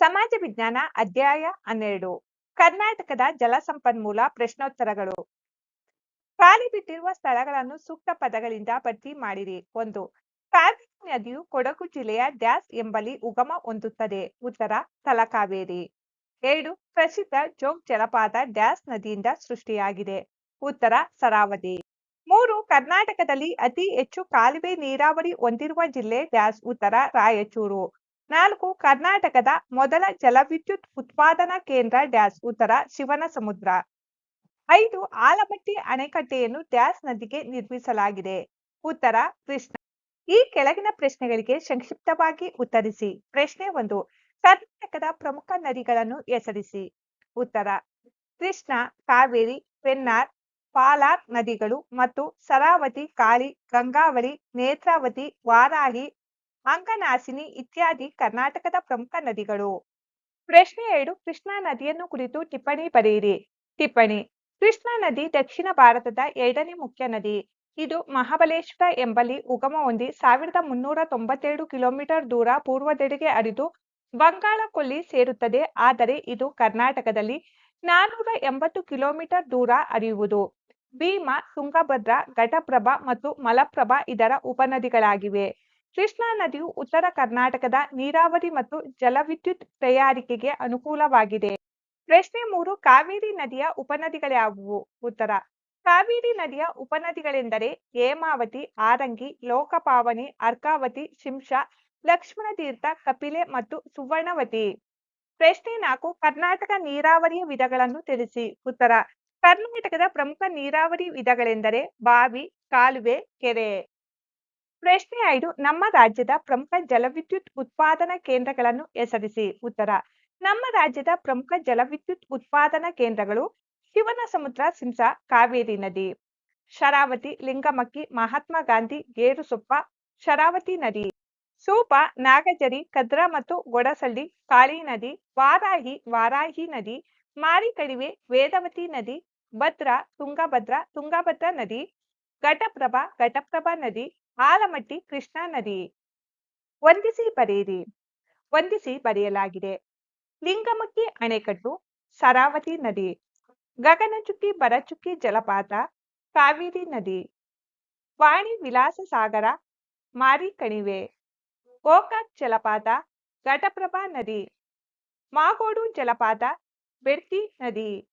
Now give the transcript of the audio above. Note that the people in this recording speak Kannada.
ಸಮಾಜ ವಿಜ್ಞಾನ, ಅಧ್ಯಾಯ ಹನ್ನೆರಡು, ಕರ್ನಾಟಕದ ಜಲಸಂಪನ್ಮೂಲ ಪ್ರಶ್ನೋತ್ತರಗಳು. ಖಾಲಿ ಬಿಟ್ಟಿರುವ ಸ್ಥಳಗಳನ್ನು ಸೂಕ್ತ ಪದಗಳಿಂದ ಭರ್ತಿ ಮಾಡಿರಿ. ಒಂದು ಕಾವೇರಿ ನದಿಯು ಕೊಡಗು ಜಿಲ್ಲೆಯ ಡ್ಯಾಸ್ ಎಂಬಲ್ಲಿ ಉಗಮ ಹೊಂದುತ್ತದೆ. ಉತ್ತರ, ತಲಕಾವೇರಿ. ಎರಡು, ಪ್ರಸಿದ್ಧ ಜೋಗ್ ಜಲಪಾತ ಡ್ಯಾಸ್ ನದಿಯಿಂದ ಸೃಷ್ಟಿಯಾಗಿದೆ. ಉತ್ತರ, ಸರಾವತಿ. ಮೂರು, ಕರ್ನಾಟಕದಲ್ಲಿ ಅತಿ ಹೆಚ್ಚು ಕಾಲುವೆ ನೀರಾವರಿ ಹೊಂದಿರುವ ಜಿಲ್ಲೆ ಡ್ಯಾಸ್, ಉತ್ತರ, ರಾಯಚೂರು. ನಾಲ್ಕು ಕರ್ನಾಟಕದ ಮೊದಲ ಜಲವಿದ್ಯುತ್ ಉತ್ಪಾದನಾ ಕೇಂದ್ರ ಡ್ಯಾಸ್ ಉತ್ತರ ಶಿವನ ಸಮುದ್ರ ಐದು ಆಲಮಟ್ಟಿ ಅಣೆಕಟ್ಟೆಯನ್ನು ಡ್ಯಾಸ್ ನದಿಗೆ ನಿರ್ಮಿಸಲಾಗಿದೆ. ಉತ್ತರ ಕೃಷ್ಣ. ಈ ಕೆಳಗಿನ ಪ್ರಶ್ನೆಗಳಿಗೆ ಸಂಕ್ಷಿಪ್ತವಾಗಿ ಉತ್ತರಿಸಿ. ಪ್ರಶ್ನೆ ಒಂದು, ಕರ್ನಾಟಕದ ಪ್ರಮುಖ ನದಿಗಳನ್ನು ಹೆಸರಿಸಿ. ಉತ್ತರ, ಕೃಷ್ಣ, ಕಾವೇರಿ, ಪೆನ್ನಾರ್, ಪಾಲಾರ್ ನದಿಗಳು ಮತ್ತು ಸರಾವತಿ, ಕಾಳಿ, ಗಂಗಾವಳಿ, ನೇತ್ರಾವತಿ, ವಾರಾಹಿ ಅಂಗನಾಸಿನಿ ಇತ್ಯಾದಿ ಕರ್ನಾಟಕದ ಪ್ರಮುಖ ನದಿಗಳು. ಪ್ರಶ್ನೆ ಎರಡು, ಕೃಷ್ಣಾ ನದಿಯನ್ನು ಕುರಿತು ಟಿಪ್ಪಣಿ ಬರೆಯಿರಿ. ಟಿಪ್ಪಣಿ, ಕೃಷ್ಣಾ ನದಿ ದಕ್ಷಿಣ ಭಾರತದ ಎರಡನೇ ಮುಖ್ಯ ನದಿ. ಇದು ಮಹಾಬಲೇಶ್ವರ ಎಂಬಲ್ಲಿ ಉಗಮ ಹೊಂದಿ ಸಾವಿರದ ಮುನ್ನೂರ ತೊಂಬತ್ತೆರಡು ಕಿಲೋಮೀಟರ್ ದೂರ ಪೂರ್ವದೆಡೆಗೆ ಹರಿದು ಬಂಗಾಳ ಕೊಲ್ಲಿ ಸೇರುತ್ತದೆ. ಆದರೆ ಇದು ಕರ್ನಾಟಕದಲ್ಲಿ ನಾನೂರ ಎಂಬತ್ತು ಕಿಲೋಮೀಟರ್ ದೂರ ಹರಿಯುವುದು. ಭೀಮಾ, ತುಂಗಭದ್ರಾ, ಘಟಪ್ರಭಾ ಮತ್ತು ಮಲಪ್ರಭಾ ಇದರ ಉಪನದಿಗಳಾಗಿವೆ. ಕೃಷ್ಣಾ ನದಿಯು ಉತ್ತರ ಕರ್ನಾಟಕದ ನೀರಾವರಿ ಮತ್ತು ಜಲವಿದ್ಯುತ್ ತಯಾರಿಕೆಗೆ ಅನುಕೂಲವಾಗಿದೆ. ಪ್ರಶ್ನೆ ಮೂರು, ಕಾವೇರಿ ನದಿಯ ಉಪನದಿಗಳ್ಯಾವುವು? ಉತ್ತರ, ಕಾವೇರಿ ನದಿಯ ಉಪನದಿಗಳೆಂದರೆ ಹೇಮಾವತಿ, ಆರಂಗಿ, ಲೋಕಪಾವನಿ, ಅರ್ಕಾವತಿ ಶಿಂಷಾ ಲಕ್ಷ್ಮಣ ತೀರ್ಥ ಕಪಿಲೆ ಮತ್ತು ಸುವರ್ಣವತಿ. ಪ್ರಶ್ನೆ ನಾಲ್ಕು, ಕರ್ನಾಟಕ ನೀರಾವರಿಯ ವಿಧಗಳನ್ನು ತಿಳಿಸಿ. ಉತ್ತರ, ಕರ್ನಾಟಕದ ಪ್ರಮುಖ ನೀರಾವರಿ ವಿಧಗಳೆಂದರೆ ಬಾವಿ, ಕಾಲುವೆ, ಕೆರೆ. ಪ್ರಶ್ನೆ ಐದು, ನಮ್ಮ ರಾಜ್ಯದ ಪ್ರಮುಖ ಜಲವಿದ್ಯುತ್ ಉತ್ಪಾದನಾ ಕೇಂದ್ರಗಳನ್ನು ಹೆಸರಿಸಿ. ಉತ್ತರ, ನಮ್ಮ ರಾಜ್ಯದ ಪ್ರಮುಖ ಜಲವಿದ್ಯುತ್ ಉತ್ಪಾದನಾ ಕೇಂದ್ರಗಳು ಶಿವನ ಸಮುದ್ರ ಸಿಂಸ, ಕಾವೇರಿ ನದಿ. ಶರಾವತಿ, ಲಿಂಗಮಕ್ಕಿ, ಮಹಾತ್ಮ ಗಾಂಧಿ, ಗೇರುಸೊಪ್ಪ, ಶರಾವತಿ ನದಿ. ಸೂಪ, ನಾಗಜರಿ, ಕದ್ರಾ ಮತ್ತು ಗೊಡಸಳ್ಳಿ, ಕಾಳಿ ನದಿ, ವಾರಾಹಿ ವಾರಾಹಿ ನದಿ ಮಾರಿಕಣಿವೆ ವೇದವತಿ ನದಿ, ಭದ್ರಾ, ತುಂಗಭದ್ರಾ ತುಂಗಭದ್ರಾ ನದಿ, ಘಟಪ್ರಭಾ ಘಟಪ್ರಭಾ ನದಿ ಆಲಮಟ್ಟಿ ಕೃಷ್ಣಾ ನದಿ. ವಂದಿಸಿ ಬರೆಯಿರಿ. ವಂದಿಸಿ ಬರೆಯಲಾಗಿದೆ. ಲಿಂಗಮಕ್ಕಿ ಅಣೆಕಟ್ಟು, ಸರಾವತಿ ನದಿ. ಗಗನಚುಕ್ಕಿ ಬರಚುಕ್ಕಿ ಜಲಪಾತ, ಕಾವೇರಿ ನದಿ. ವಾಣಿ ವಿಲಾಸ ಸಾಗರ ಮಾರಿಕಣಿವೆ ಗೋಕಾಕ್ ಜಲಪಾತ, ಘಟಪ್ರಭಾ ನದಿ. ಮಾಗೋಡು ಜಲಪಾತ ಬೆರ್ತಿ ನದಿ.